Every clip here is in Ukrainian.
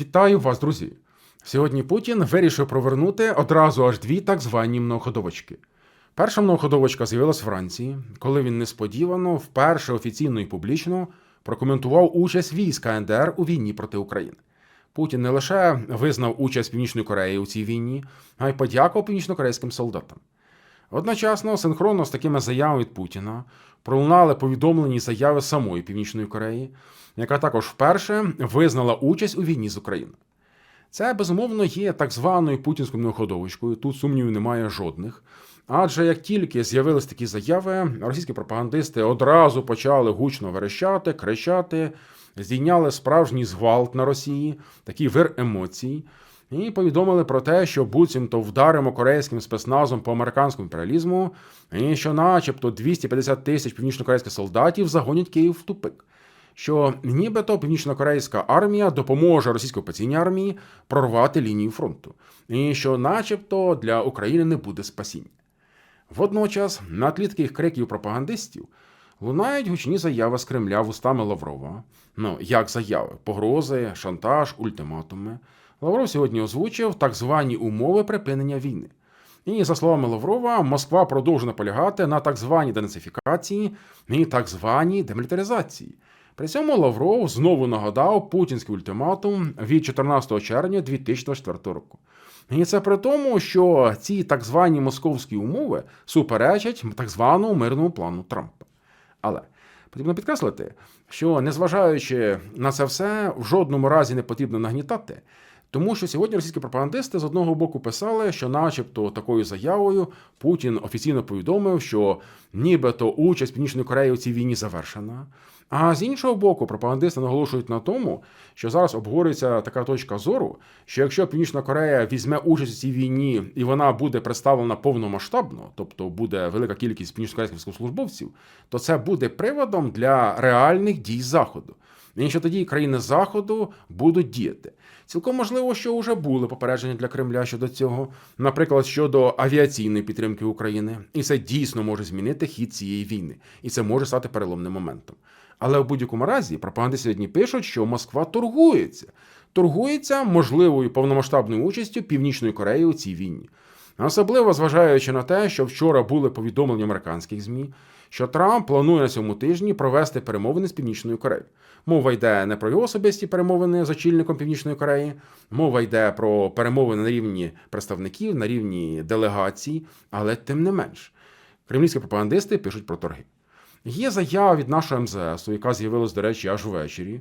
Вітаю вас, друзі! Сьогодні Путін вирішив провернути одразу аж дві так звані многоходовочки. Перша многоходовочка з'явилась вранці, коли він несподівано, вперше офіційно і публічно прокоментував участь військ КНДР у війні проти України. Путін не лише визнав участь Північної Кореї у цій війні, а й подякував північнокорейським солдатам. Одночасно, синхронно з такими заявами від Путіна пролунали повідомлені заяви самої Північної Кореї, яка також вперше визнала участь у війні з Україною. Це безумовно є так званою путінською многоходовочкою, тут сумнівів немає жодних. Адже як тільки з'явились такі заяви, російські пропагандисти одразу почали гучно верещати, кричати, здійняли справжній згвалт на Росії, такий вир емоцій, і повідомили про те, що буцімто вдаримо корейським спецназом по американському імперіалізму, і що, начебто, 250 тисяч північнокорейських солдатів загонять Київ в тупик. Що нібито північнокорейська армія допоможе російській окупаційній армії прорвати лінію фронту, і що, начебто, для України не буде спасіння. Водночас, на тлі таких криків пропагандистів лунають гучні заяви з Кремля вустами Лаврова. Ну, як заяви, погрози, шантаж, ультиматуми. Лавров сьогодні озвучив так звані умови припинення війни. І, за словами Лаврова, Москва продовжує наполягати на так званій денацифікації і так званій демілітаризації. При цьому Лавров знову нагадав путінський ультиматум від 14 червня 2024 року. І це при тому, що ці так звані московські умови суперечать так званому мирному плану Трампа. Але потрібно підкреслити, що незважаючи на це все, в жодному разі не потрібно нагнітати. Тому що сьогодні російські пропагандисти з одного боку писали, що, начебто, такою заявою Путін офіційно повідомив, що нібито участь Північної Кореї у цій війні завершена. А з іншого боку, пропагандисти наголошують на тому, що зараз обговорюється така точка зору, що якщо Північна Корея візьме участь у цій війні і вона буде представлена повномасштабно, тобто буде велика кількість північнокорейських військовослужбовців, то це буде приводом для реальних дій заходу. І тоді країни Заходу будуть діяти. Цілком можливо, що вже були попередження для Кремля щодо цього, наприклад, щодо авіаційної підтримки України, і це дійсно може змінити хід цієї війни, і це може стати переломним моментом. Але в будь-якому разі пропагандисти сьогодні пишуть, що Москва торгується, торгується можливою повномасштабною участю Північної Кореї у цій війні. Особливо зважаючи на те, що вчора були повідомлення американських ЗМІ, що Трамп планує на цьому тижні провести перемовини з Північною Кореєю. Мова йде не про його особисті перемовини з очільником Північної Кореї, мова йде про перемовини на рівні представників, на рівні делегацій, але тим не менш, кремлівські пропагандисти пишуть про торги. Є заява від нашого МЗС, яка з'явилась, до речі, аж ввечері,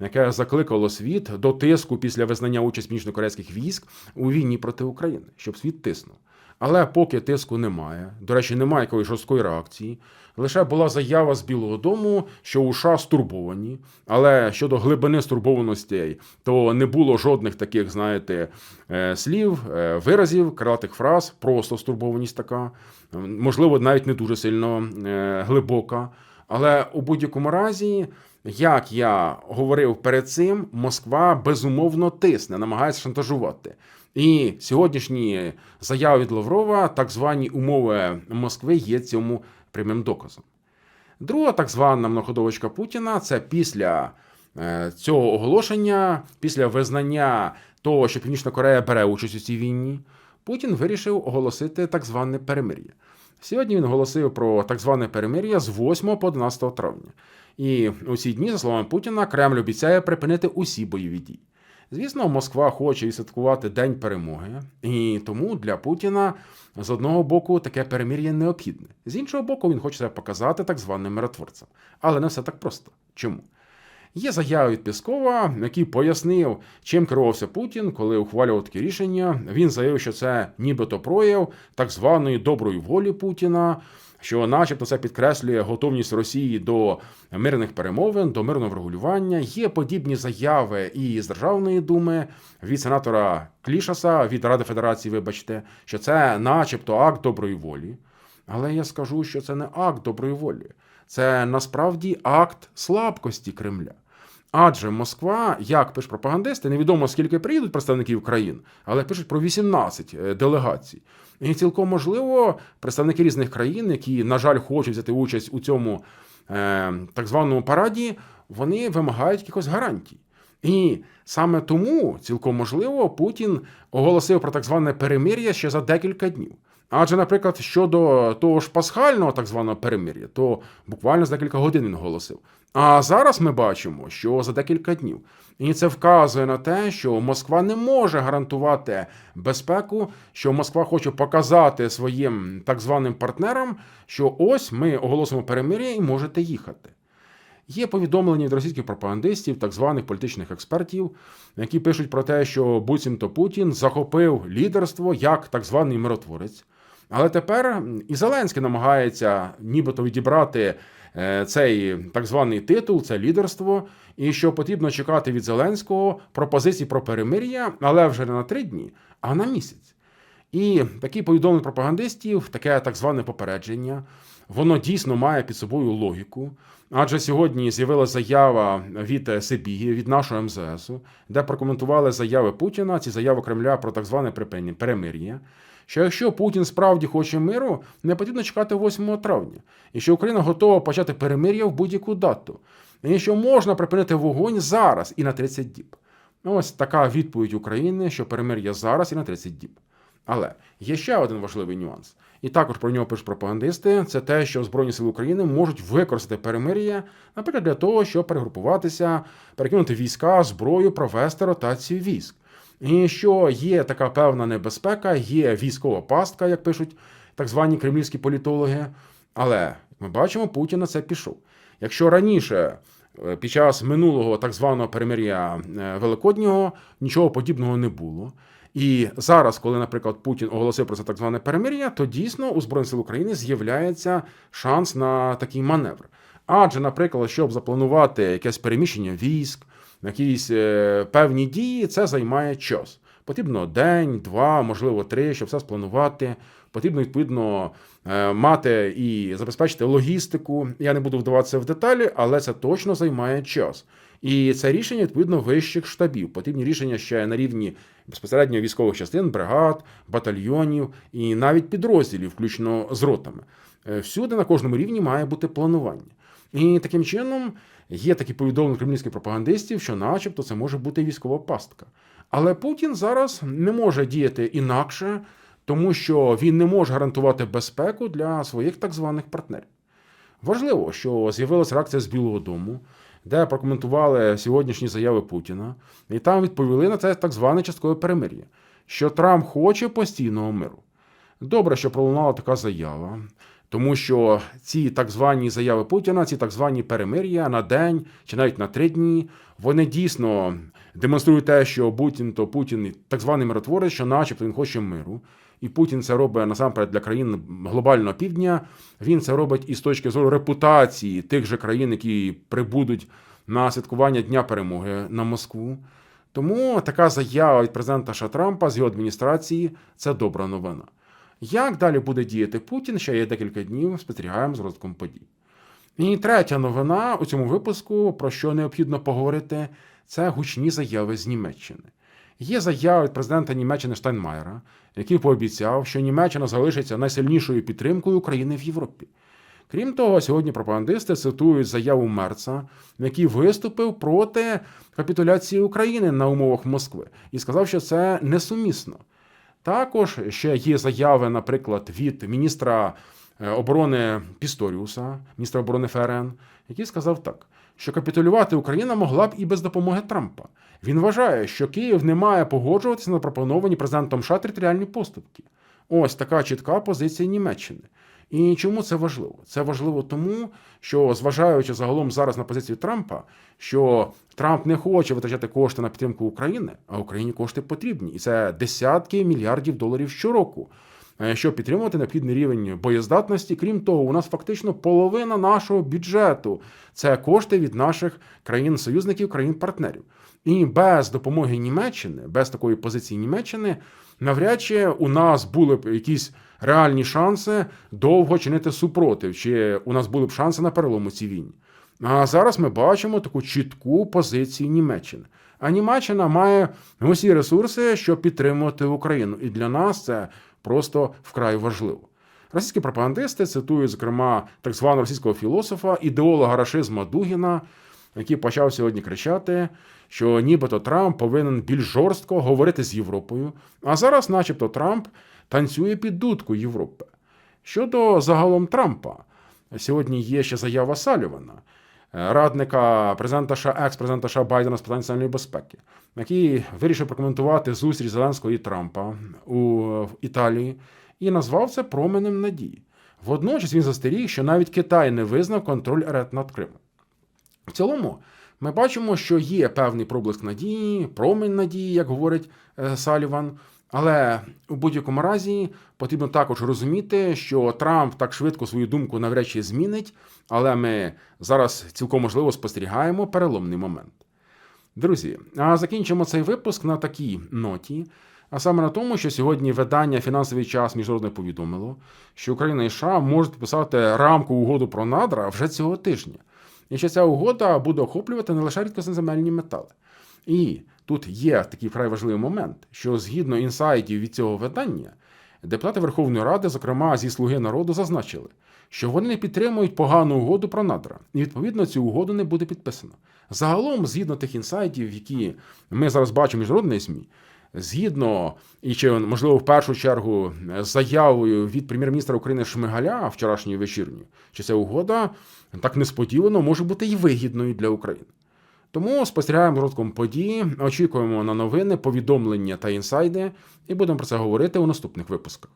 яке закликало світ до тиску після визнання участі північно-корейських військ у війні проти України, щоб світ тиснув. Але поки тиску немає, до речі, немає якоїсь жорсткої реакції. Лише була заява з Білого Дому, що США стурбовані, але щодо глибини стурбованостей, то не було жодних таких, знаєте, е, слів, е, виразів, крилатих фраз, просто стурбованість така, можливо, навіть не дуже сильно е, глибока. Але у будь-якому разі, як я говорив перед цим, Москва безумовно тисне, намагається шантажувати. І сьогоднішні заяви від Лаврова, так звані умови Москви, є цьому прямим доказом. Друга так звана многоходовочка Путіна це після е, цього оголошення, після визнання того, що Північна Корея бере участь у цій війні, Путін вирішив оголосити так зване перемир'я. Сьогодні він оголосив про так зване перемир'я з 8 по 11 травня. І у ці дні, за словами Путіна, Кремль обіцяє припинити усі бойові дії. Звісно, Москва хоче відсвяткувати День перемоги, і тому для Путіна з одного боку таке перемир'я необхідне. З іншого боку, він хоче себе показати так званим миротворцем. Але не все так просто. Чому? Є заява від Піскова, який пояснив, чим керувався Путін, коли ухвалював такі рішення. Він заявив, що це нібито прояв так званої доброї волі Путіна що, начебто, це підкреслює готовність Росії до мирних перемовин, до мирного врегулювання. Є подібні заяви і з Державної думи від сенатора Клішаса від Ради Федерації, вибачте, що це, начебто, акт доброї волі. Але я скажу, що це не акт доброї волі, це насправді акт слабкості Кремля. Адже Москва, як пишуть пропагандисти, невідомо скільки приїдуть представників країн, але пишуть про 18 е, делегацій. І цілком можливо, представники різних країн, які, на жаль, хочуть взяти участь у цьому е, так званому параді, вони вимагають якихось гарантій. І саме тому цілком можливо Путін оголосив про так зване перемир'я ще за декілька днів. Адже, наприклад, щодо того ж пасхального так званого перемир'я, то буквально за декілька годин він оголосив. А зараз ми бачимо, що за декілька днів. І це вказує на те, що Москва не може гарантувати безпеку, що Москва хоче показати своїм так званим партнерам, що ось ми оголосимо перемир'я і можете їхати. Є повідомлення від російських пропагандистів, так званих політичних експертів, які пишуть про те, що буцімто Путін захопив лідерство як так званий миротворець. Але тепер і Зеленський намагається нібито відібрати е, цей так званий титул, це лідерство, і що потрібно чекати від Зеленського пропозицій про перемир'я, але вже не на три дні, а на місяць. І такі повідомлення пропагандистів, таке так зване попередження, воно дійсно має під собою логіку. Адже сьогодні з'явилася заява від Сибіги, від нашого МЗС, де прокоментували заяви Путіна, ці заяви Кремля про так зване перемир'я. Що якщо Путін справді хоче миру, не потрібно чекати 8 травня, і що Україна готова почати перемир'я в будь-яку дату, і що можна припинити вогонь зараз і на 30 діб. Ось така відповідь України, що перемир'я зараз і на 30 діб. Але є ще один важливий нюанс, і також про нього пишуть пропагандисти: це те, що Збройні сили України можуть використати перемир'я, наприклад, для того, щоб перегрупуватися, перекинути війська, зброю, провести ротацію військ. І що є така певна небезпека, є військова пастка, як пишуть так звані кремлівські політологи. Але ми бачимо, Путін на це пішов. Якщо раніше. е, Під час минулого так званого перемир'я е, Великоднього нічого подібного не було. І зараз, коли, наприклад, Путін оголосив про це так зване перемир'я, то дійсно у Збройних сил України з'являється шанс на такий маневр. Адже, наприклад, щоб запланувати якесь переміщення військ, якісь е, певні дії, це займає час. Потрібно день, два, можливо, три, щоб все спланувати. Потрібно відповідно е, мати і забезпечити логістику. Я не буду вдаватися в деталі, але це точно займає час. І це рішення відповідно вищих штабів. Потрібні рішення ще на рівні безпосередньо військових частин, бригад, батальйонів і навіть підрозділів, включно з ротами. Е, Всюди на кожному рівні має бути планування. І таким чином є такі повідомлення кремлівських пропагандистів, що, начебто, це може бути військова пастка. Але Путін зараз не може діяти інакше, тому що він не може гарантувати безпеку для своїх так званих партнерів. Важливо, що з'явилася реакція з Білого Дому, де прокоментували сьогоднішні заяви Путіна, і там відповіли на це так зване часткове перемир'я, що Трамп хоче постійного миру. Добре, що пролунала така заява, тому що ці так звані заяви Путіна, ці так звані перемир'я на день чи навіть на три дні, вони дійсно демонструють те, що Путін то Путін так званий миротворець, що, начебто, він хоче миру. І Путін це робить насамперед для країн глобального півдня. Він це робить і з точки зору репутації тих же країн, які прибудуть на святкування Дня перемоги на Москву. Тому така заява від президента США Трампа з його адміністрації це добра новина. Як далі буде діяти Путін? Ще є декілька днів, спостерігаємо з розвитком подій. І третя новина у цьому випуску, про що необхідно поговорити, це гучні заяви з Німеччини. Є заява від президента Німеччини Штайнмаєра, який пообіцяв, що Німеччина залишиться найсильнішою підтримкою України в Європі. Крім того, сьогодні пропагандисти цитують заяву Мерца, який виступив проти капітуляції України на умовах Москви, і сказав, що це несумісно. Також ще є заяви, наприклад, від міністра е, оборони Пісторіуса, міністра оборони ФРН, який сказав так, що капітулювати Україна могла б і без допомоги Трампа. Він вважає, що Київ не має погоджуватися на пропоновані президентом США територіальні поступки. Ось така чітка позиція Німеччини. І чому це важливо? Це важливо тому, що зважаючи загалом зараз на позицію Трампа, що Трамп не хоче витрачати кошти на підтримку України, а Україні кошти потрібні, і це десятки мільярдів доларів щороку. е, Щоб підтримувати необхідний рівень боєздатності, крім того, у нас фактично половина нашого бюджету це кошти від наших країн-союзників, країн-партнерів. І без допомоги Німеччини, без такої позиції Німеччини, навряд чи у нас були б якісь реальні шанси довго чинити супротив, чи у нас були б шанси на перелом у цій війні. А зараз ми бачимо таку чітку позицію Німеччини. А Німеччина має усі ресурси, щоб підтримувати Україну. І для нас це просто вкрай важливо. Російські пропагандисти цитують, зокрема, так званого російського філософа, ідеолога рашизму Дугіна, який почав сьогодні кричати, що нібито Трамп повинен більш жорстко говорити з Європою, а зараз, начебто, Трамп танцює під дудку Європи. Щодо загалом Трампа, сьогодні є ще заява Салівана, е, радника президента США, екс-президента США Байдена з питань національної безпеки, який вирішив прокоментувати зустріч Зеленського і Трампа у Італії і назвав це променем надії. Водночас він застеріг, що навіть Китай не визнав контроль РЕД над Кримом. В цілому, ми бачимо, що є певний проблиск надії, промінь надії, як говорить е, Саліван. Але у будь-якому разі потрібно також розуміти, що Трамп так швидко свою думку навряд чи змінить, але ми зараз цілком можливо спостерігаємо переломний момент. Друзі, а закінчимо цей випуск на такій ноті. А саме на тому, що сьогодні видання Фінансовий час міжнародне повідомило, що Україна і США можуть підписати рамкову угоду про надра вже цього тижня. І що ця угода буде охоплювати не лише рідкознеземельні метали. І тут є такий вкрай важливий момент, що згідно інсайдів від цього видання, депутати Верховної Ради, зокрема зі Слуги народу, зазначили, що вони не підтримують погану угоду про надра, і відповідно цю угоду не буде підписано. Загалом, згідно тих інсайдів, які ми зараз бачимо в міжнародних ЗМІ, згідно і чи можливо в першу чергу заявою від прем'єр-міністра України Шмигаля вчорашньої вечірньої, що ця угода так несподівано може бути і вигідною для України. Тому спостерігаємо розвитком події, очікуємо на новини, повідомлення та інсайди, і будемо про це говорити у наступних випусках.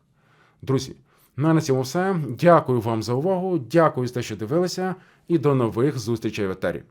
Друзі, на цьому все. Дякую вам за увагу, дякую за те, що дивилися, і до нових зустрічей в етері.